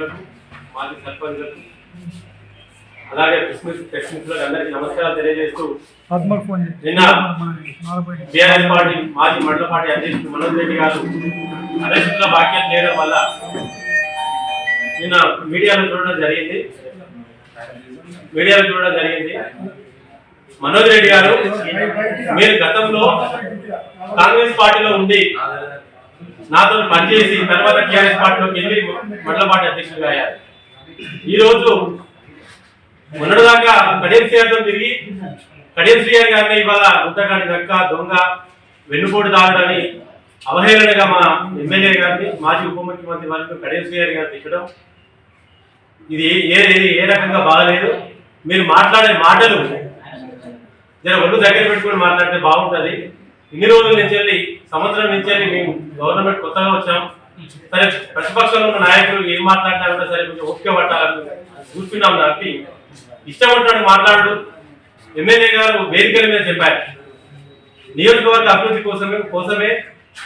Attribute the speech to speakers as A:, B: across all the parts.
A: నాయకులకు మాజీ సర్పంచులకు అలాగే క్రిస్మస్ టెక్నిక్లకు అందరికీ నమస్కారాలు తెలియజేస్తూ. నిన్న బీఆర్ఎస్ పార్టీ మాజీ మండల పార్టీ అధ్యక్షుడు మనోజ్ రెడ్డి గారు అరెస్టుల బాధ్యత చేయడం వల్ల నిన్న మీడియాలో చూడడం జరిగింది మీడియాలో చూడడం జరిగింది మనోజ్ రెడ్డి గారు మీరు గతంలో కాంగ్రెస్ పార్టీలో ఉండి నాతో పనిచేసి తర్వాత టీఆర్ఎస్ పార్టీలోకి వెళ్ళి మండల పార్టీ అధ్యక్షుడిగా అయ్యారు. ఈ రోజు మొన్నటిదాకా కడియం శ్రీఆర్తో తిరిగి కడియం శ్రీఆర్ గారిని ఇవాళ ఉత్తరాఖండ్ దక్క దొంగ వెన్నుపోటు దాడని అవహేళనగా మా ఎమ్మెల్యే గారిని మాజీ ఉప ముఖ్యమంత్రి వారికి కడియం శ్రీఆర్ గారిని తిట్టడం ఇది ఏ ఏ- రకంగా బాగలేదు. మీరు మాట్లాడే మాటలు జర ఒళ్ళు దగ్గర పెట్టుకొని మాట్లాడితే బాగుంటుంది. ఇన్ని రోజుల నుంచి వెళ్ళి సంవత్సరం నుంచి వెళ్ళి మేము గవర్నమెంట్ కొత్తగా వచ్చాం. సరే ప్రతిపక్షంలో ఉన్న నాయకులు ఏం మాట్లాడతారంటే సరే కొంచెం ఓపిక పట్టాలని కూర్చున్నాం కాబట్టి ఇష్టం ఉంటాడు మాట్లాడు ఎమ్మెల్యే గారు వేదికల మీద చెప్పారు. నియోజకవర్గ అభివృద్ధి కోసమే కోసమే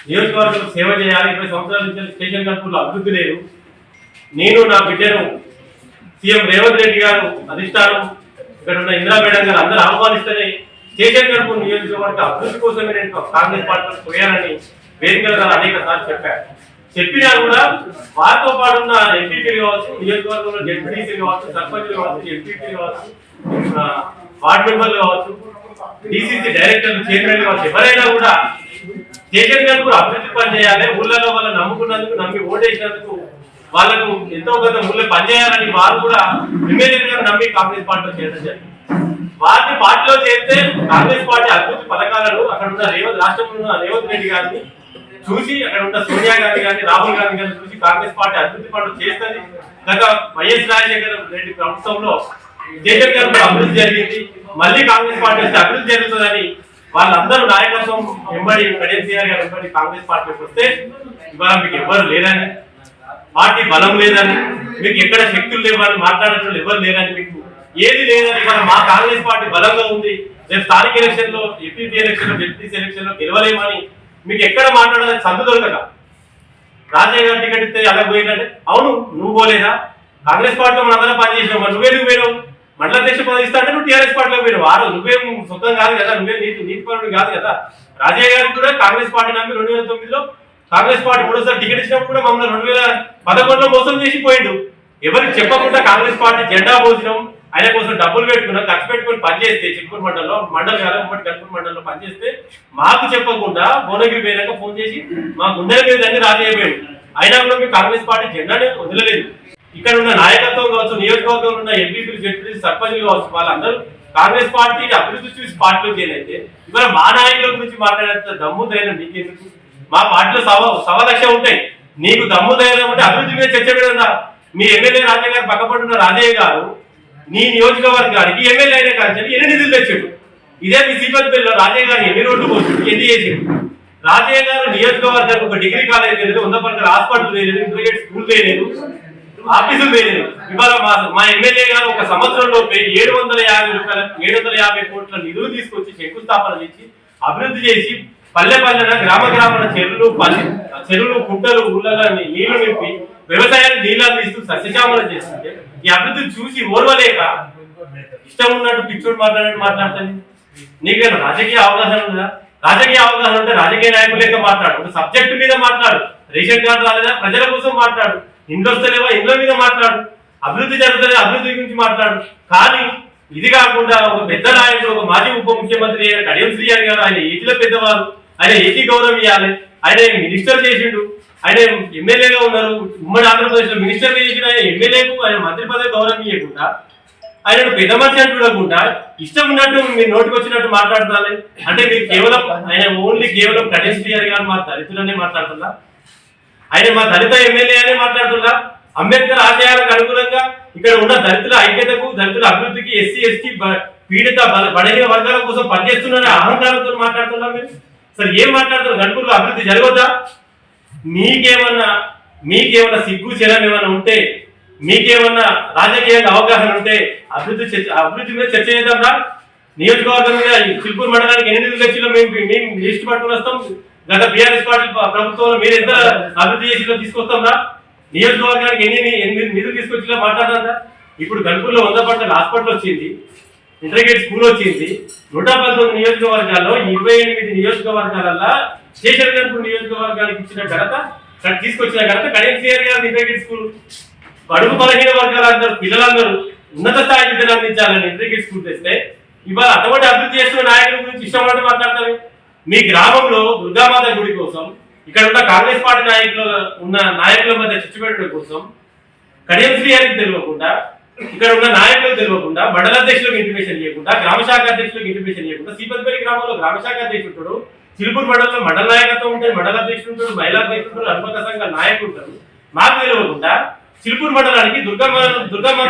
A: నియోజకవర్గం సేవ చేయాలి. ఇరవై సంవత్సరాల నుంచి స్టేషన్ కనుకూలు అభివృద్ధి లేదు. నేను నా బిడ్డను సీఎం రేవంత్ రెడ్డి గారు అధిష్టానం. ఇక్కడ ఉన్న ఇందిరా మేడం గారు అందరూ ఆహ్వానిస్తేనే స్టేషన్ గడుపు నియోజకవర్గ అభివృద్ధి కోసమే నేను కాంగ్రెస్ పార్టీలో పోయానని వేదికల గారు అనేక సార్లు చెప్పారు చెప్పినా కూడా వారితో పాటు ఉన్న ఎంపీపీలు కావచ్చు నియోజకవర్గంలో జెడ్పీటీసీ కావచ్చు సర్పంచ్లు కావచ్చు ఎంపీపీలు కావచ్చు వార్డు మెంబర్లు కావచ్చు డిసిసి డైరెక్టర్లు చైర్మన్ కావచ్చు ఎవరైనా కూడా కేసీఆర్ గారు కూడా అభివృద్ధి పని చేయాలి ఊళ్ళలో వాళ్ళు నమ్ముకున్నందుకు నమ్మి ఓటేసినందుకు వాళ్ళకు ఎంతో కొంత ఊళ్ళో పనిచేయాలని వారు కూడా ఎమ్మెల్యే గారు నమ్మి కాంగ్రెస్ పార్టీలో చేయడం జరిగింది. వారిని పార్టీలో చేస్తే కాంగ్రెస్ పార్టీ అభివృద్ధి పథకాలను అక్కడ ఉన్న రేవంత్ రాష్ట్రంలో ఉన్న రేవంత్ రెడ్డి గారిని చూసి అక్కడ ఉన్న సోనియా గాంధీ గారిని రాహుల్ గాంధీ గారిని చూసి కాంగ్రెస్ పార్టీ అభివృద్ధి పనులు చేస్తుంది. గత వైఎస్ రాజశేఖర రెడ్డి ప్రభుత్వంలో జగన్ గారు అభివృద్ధి జరిగింది. మళ్ళీ కాంగ్రెస్ పార్టీ వస్తే అభివృద్ధి జరుగుతుందని వాళ్ళందరూ నాయకత్వం ఎంబడి కేసీఆర్ గారు ఎంబడి కాంగ్రెస్ పార్టీకి వస్తే ఇవాళ మీకు ఎవ్వరు లేరని పార్టీ బలం లేదని మీకు ఎక్కడ శక్తులు లేవని మాట్లాడటం ఎవరు లేరని మీకు ఏది లేదని మన మా కాంగ్రెస్ పార్టీ బలంగా ఉంది. రేపు స్థానిక ఎలక్షన్లో ఎంపీపీ ఎలక్షన్లో జడ్పీసీ ఎలక్షన్లో గెలవలేమని మీకు ఎక్కడ మాట్లాడాలని సందు దొరకక రాజయ్య గారు టికెట్ ఇస్తే అలా పోయిందంటే అవును నువ్వు పోలేదా? కాంగ్రెస్ పార్టీలో మన అందరం పనిచేసినావు మరి నువ్వే నువ్వు పోయినావు? మండల అధ్యక్ష పదవి ఇస్తా అంటే నువ్వు టీఆర్ఎస్ పార్టీలో పోయినావు. వారు నువ్వేం సొంతం కాదు కదా నువ్వే నీతి నీతి పరుడు కాదు కదా. రాజయ్య గారికి కూడా కాంగ్రెస్ పార్టీ నమ్మి రెండు వేల తొమ్మిదిలో కాంగ్రెస్ పార్టీ మూడోసారి టికెట్ ఇచ్చినప్పుడు కూడా మమ్మల్ని రెండు వేల పదకొండులో మోసం చేసి పోయిండు. ఎవరికి చెప్పకుండా కాంగ్రెస్ పార్టీ జెండా భోజనం ఆయన కోసం డబ్బులు పెట్టుకున్నా ఖర్చు పెట్టుకుని పనిచేస్తే చిత్తూరు మండలంలో మండలం కాలం ఉమ్మడి కనుపూరు మండలంలో పనిచేస్తే మాకు చెప్పకుండా భువనగిరి పోయినాక ఫోన్ చేసి మా గుండెల మీద అన్ని రాజయ్యపోయాడు అయినా కూడా మీ కాంగ్రెస్ పార్టీ జెండానే వదిలలేదు. ఇక్కడ ఉన్న నాయకత్వం కావచ్చు నియోజకవర్గంలో ఉన్న ఎంపీపీలు జడ్పీలు సర్పంచులు కావచ్చు వాళ్ళందరూ కాంగ్రెస్ పార్టీని అభివృద్ధి చూసి పార్టీలో చేయనైతే ఇవాళ మా నాయకుల గురించి మాట్లాడేంత దమ్ము ధైర్యం నీకెందుకు? మా పార్టీలో సవ సవ లక్ష ఉంటాయి. నీకు దమ్ము ధైర్యం ఉంటే అభివృద్ధి మీద చర్చ పెడదా మీ ఎమ్మెల్యే రాజయ్య గారు పక్కపడున్న రాజయ్య గారు నీ నియోజకవర్గానికి ఎమ్మెల్యే అయిన కానీ ఎన్ని నిధులు తెచ్చాడు? ఇదే మీ సీపతిపల్లిలో రాజయ్య గారు ఎన్ని రోడ్లు పోతుంది ఎన్ని చేసాడు? రాజయ్య గారు నియోజకవర్గానికి ఒక డిగ్రీ కాలేజ్ లేదు వంద పక్కన హాస్పిటల్ వేయలేదు ఇంటర్మీడియట్ స్కూల్ వేయలేదు ఆఫీసులు లేదు ఇవాళ మా మా ఎమ్మెల్యే గారు ఒక సంవత్సరంలో ఏడు వందల యాభై రూపాయల ఏడు వందల యాభై కోట్ల నిధులు తీసుకొచ్చి శంకుస్థాపన చేసి అభివృద్ధి చేసి పల్లె పల్లెన గ్రామ గ్రామాల చెరువులు పల్లె చెరువులు గుడ్డలు ఊళ్ళలో నీళ్ళు నింపి వ్యవసాయానికి నీళ్ళు అందిస్తూ సస్యశ్యామలం చేస్తుంటే ఈ అభివృద్ధి చూసి ఓర్వలేక ఇష్టం ఉన్నట్టు పిచ్చోడు మాట్లాడినట్టు మాట్లాడుతుంది. నీకేనా రాజకీయ అవగాహన ఉందా? రాజకీయ అవగాహన ఉంటే రాజకీయ నాయకులు లెక్క మాట్లాడు. ఒక సబ్జెక్టు మీద మాట్లాడు. రేషన్ కార్డు రాలేదా? ప్రజల కోసం మాట్లాడు. ఇండ్లు వస్తలేవా? ఇండ్ల మీద మాట్లాడు. అభివృద్ధి జరుగుతుంది అభివృద్ధి గురించి మాట్లాడు. కానీ ఇది కాకుండా ఒక పెద్ద నాయకుడు ఒక మాజీ ఉప ముఖ్యమంత్రి అయిన కడియం శ్రీ గారు ఆయన ఏటిలో పెద్దవారు. ఆయన ఏటి గౌరవం ఇవ్వాలి ఆయన మినిస్టర్ చేసిండు. ఆయన ఎమ్మెల్యేగా ఉన్నారు. ఉమ్మడి ఆంధ్రప్రదేశ్లో మినిస్టర్ చేసిన ఆయన ఎమ్మెల్యేకు ఆయన మంత్రి పదవి గౌరవం ఇవ్వకుండా ఆయన పెద్ద మనిషి అని చూడకుండా ఇష్టం ఉన్నట్టు మీరు నోటికి వచ్చినట్టు మాట్లాడుతున్నారు అంటే మీరు కేవలం ఆయన ఓన్లీ కేవలం గణేష్ గారు గారు మా దళితులనే మాట్లాడుతున్నా? ఆయన మా దళిత ఎమ్మెల్యే అనే మాట్లాడుతున్నా? అంబేద్కర్ ఆశయాలకు అనుగుణంగా ఇక్కడ ఉన్న దళితుల ఐక్యతకు దళితుల అభివృద్ధికి ఎస్సీ ఎస్టీ పీడిత బల- బలహీన వర్గాల కోసం పనిచేస్తున్నారనే అహంకారంతో మాట్లాడుతున్నా మీరు? సరే ఏం మాట్లాడుతున్నారు గణపూర్లో అభివృద్ధి జరగొద్దా? మీకేమన్నా మీకేమన్నా సిగ్గు చలం ఏమైనా ఉంటే మీకేమన్నా రాజకీయంగా అవగాహన ఉంటే అభివృద్ధి చర్చ అభివృద్ధి మీద చర్చ చేద్దాం నియోజకవర్గం మీద ఈ మండలానికి ఎన్ని నిధులు తెచ్చిలో మేము మేము లిస్ట్ పట్టుకుని వస్తాం. గత బీఆర్ఎస్ పార్టీ ప్రభుత్వంలో మీరు ఎంత అభివృద్ధి చేసిలో తీసుకొస్తాం రా. నియోజకవర్గానికి ఎన్ని ఎన్ని నిధులు తీసుకొచ్చినా మాట్లాడారా ఇప్పుడు గణపూర్లో వంద పట్ల హాస్పిటల్ వచ్చింది ఇంటర్గేట్ స్కూల్ వచ్చింది. నూట పంతొమ్మిది నియోజకవర్గాల్లో ఇరవై ఎనిమిది నియోజకవర్గాలల్లో స్టేషన్ నియోజకవర్గానికి ఇచ్చిన ఘనత తీసుకొచ్చిన ఘనత కడియం సిఆర్ గారి స్కూల్. బడుగు బలహీన వర్గాలందరూ పిల్లలందరూ ఉన్నత స్థాయి విద్యను అందించాలని ఇంటర్గేట్ స్కూల్ తెస్తే ఇవాళ అటువంటి అభివృద్ధి చేస్తున్న నాయకుల గురించి ఇష్టం మాట్లాడతారు. మీ గ్రామంలో దుర్గామాత గుడి కోసం ఇక్కడ ఉన్న కాంగ్రెస్ పార్టీ నాయకులు ఉన్న నాయకుల మధ్య చిచ్చుపెట్టడం కోసం కడియం శ్రీహారికి తెలియకుండా ఇక్కడ ఉన్న నాయకులకు తెలియకుండా మండల అధ్యక్షులకు ఇంటిమేషన్ చేయకుండా గ్రామ శాఖ అధ్యక్షులకు ఇంటిమేషన్ చేయకుండా సీపతిపల్లి గ్రామంలో గ్రామ శాఖ అధ్యక్షుడు చిలుపూరు మండలంలో మండల నాయకత్వం ఉంటుంది మండల అధ్యక్షుడు ఉంటాడు మహిళా అధ్యక్షుడు ఉంటాడు అనుమత సంఘ నాయకుడు. ఉంటారు మాకు తెలియకుండా చిలుపూరు మండలానికి దుర్గమ్మ దుర్గమ్మ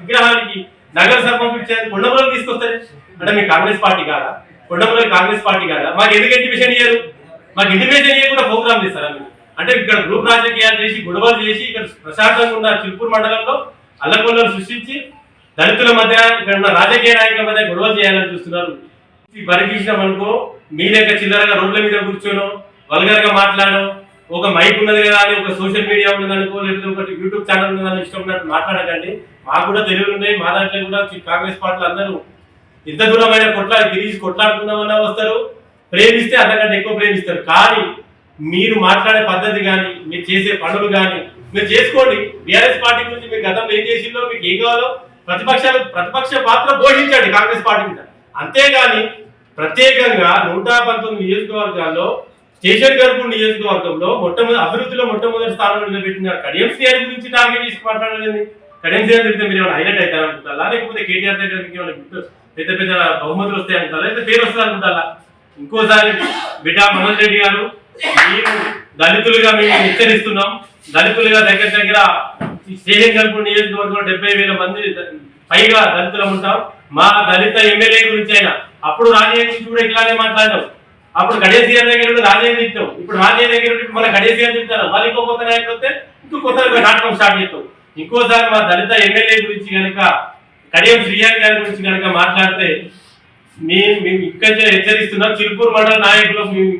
A: విగ్రహానికి నగర సర్పంచ్ ఇచ్చేది కొండమూలకు తీసుకొస్తారు. అంటే మీ కాంగ్రెస్ పార్టీ కాదా? కొండమూలకు కాంగ్రెస్ పార్టీ కాదా? మాకు ఎందుకు ఇంటిమేషన్ ఇయ్యారు? మాకు ఇంటిమేషన్ ఇవ్వకుండా ప్రోగ్రామ్ చేస్తారా మీరు? అంటే ఇక్కడ గ్రూప్ రాజకీయాలు చేసి గొడవలు చేసి ఇక్కడ ప్రశాంతంగా ఉన్న చిలుపూరు మండలంలో అల్లకొల్లను సృష్టించి దళితుల మధ్య ఇక్కడ ఉన్న రాజకీయ నాయకుల మధ్య గొడవలు చేయాలని చూస్తున్నారు. ఈ అనుకో మీ దగ్గర చిల్లరగా రోడ్ల మీద కూర్చోను వల్గర్గా ఒక మైక్ ఉన్నది కదా అని ఒక సోషల్ మీడియా ఉన్నది అనుకో లేకపోతే ఒకటి యూట్యూబ్ ఛానల్ ఉన్నదని ఇష్టం ఉన్నట్టు మాట్లాడకండి. మాకు కూడా తెలివి ఉన్నాయి మా దాంట్లో కూడా కాంగ్రెస్ పార్టీలు అందరూ ఇంత దూరమైన కొట్లా గిరీజ్ కొట్లాడుకుందామన్నా వస్తారు. ప్రేమిస్తే అంతకంటే ఎక్కువ ప్రేమిస్తారు. కానీ మీరు మాట్లాడే పద్ధతి కానీ మీరు చేసే పనులు కానీ మీరు చేసుకోండి. బీఆర్ఎస్ పార్టీ గురించి మీరు గతంలో ఏం చేసిందో మీకు ఏం కావాలో ప్రతిపక్షాలు ప్రతిపక్ష పాత్ర పోషించండి కాంగ్రెస్ పార్టీ మీద. అంతేగాని ప్రత్యేకంగా నూట పంతొమ్మిది నియోజకవర్గాల్లో స్టేషన్ గర్భు నియోజకవర్గంలో మొట్టమొదటి అభివృద్ధిలో మొట్టమొదటి స్థానంలో నిలబెట్టిన కడియం శ్రీహరి గురించి టార్గెట్ చేసి మాట్లాడలేదు కడియం శ్రీహరి తిరిగితే మీరు ఏమైనా హైలైట్ అవుతారు అనుకుంటారా? లేకపోతే కేటీఆర్ దగ్గర మీకు ఏమైనా పెద్ద పెద్ద బహుమతులు వస్తాయి అనుకుంటారా? లేదా పేరు వస్తుంది అనుకుంటారా? ఇంకోసారి బిడ్డా మనోజ్ రెడ్డి గారు మేము దళితులుగా మేము హెచ్చరిస్తున్నాం. దళితులుగా దగ్గర దగ్గర ఈ స్టేషన్ గర్భు నియోజకవర్గంలో డెబ్బై వేల మంది పైగా దళితులం ఉంటాం. మా దళిత ఎమ్మెల్యే గురించి అయినా అప్పుడు రాజయ్య గురించి కూడా ఇట్లానే మాట్లాడాం అప్పుడు గణేశ్ దగ్గర ఉండి రాజయ్య తిట్టాం. ఇప్పుడు రాజయ్య దగ్గర ఉండి మన గణేశ్ గారు తింటారు మళ్ళీ ఇంకో కొత్త నాయకులు వస్తే ఇంకో కొత్త నాటకం స్టార్ట్ చేస్తాం. ఇంకోసారి మా దళిత ఎమ్మెల్యే గురించి కనుక కడియం శ్రీయాన్ గారి గురించి కనుక మాట్లాడితే మేము మేము ఇక్కడ హెచ్చరిస్తున్నాం చిలుపూరు మండల నాయకులు మేము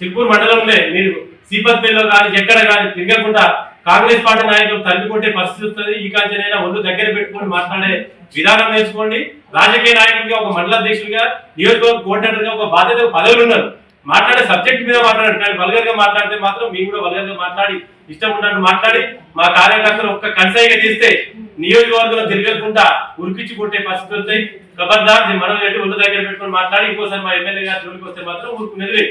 A: చిలుపూరు మండలంలో మీరు సీపత్పల్లిలో కానీ ఎక్కడ కానీ తిరగకుండా కాంగ్రెస్ పార్టీ నాయకులు తల్లికొట్టే పరిస్థితి వస్తుంది. ఈ కాంచనైనా ఒళ్ళు దగ్గర పెట్టుకొని మాట్లాడే విధానం నేర్చుకోండి. రాజకీయ నాయకుడిగా ఒక మండల అధ్యక్షుడిగా నియోజకవర్గ కోఆర్డినేటర్గా ఒక బాధ్యత పదవులు ఉన్నారు. మాట్లాడే సబ్జెక్ట్ మీద మాట్లాడారు కానీ వల్గర్గా మాట్లాడితే మాత్రం మేము కూడా వల్గర్గా మాట్లాడి ఇష్టం ఉన్నట్టు మాట్లాడి మా కార్యకర్తలు ఒక్క కన్సైగా తీస్తే నియోజకవర్గంలో తిరగకుండా ఉరికిచ్చి కొట్టే పరిస్థితి వస్తాయి. ఖబర్దార్ మనం రెడ్డి ఒళ్ళు దగ్గర పెట్టుకొని మాట్లాడి ఇంకోసారి మా ఎమ్మెల్యే గారి జోలికి వస్తే మాత్రం ఊరుకునేది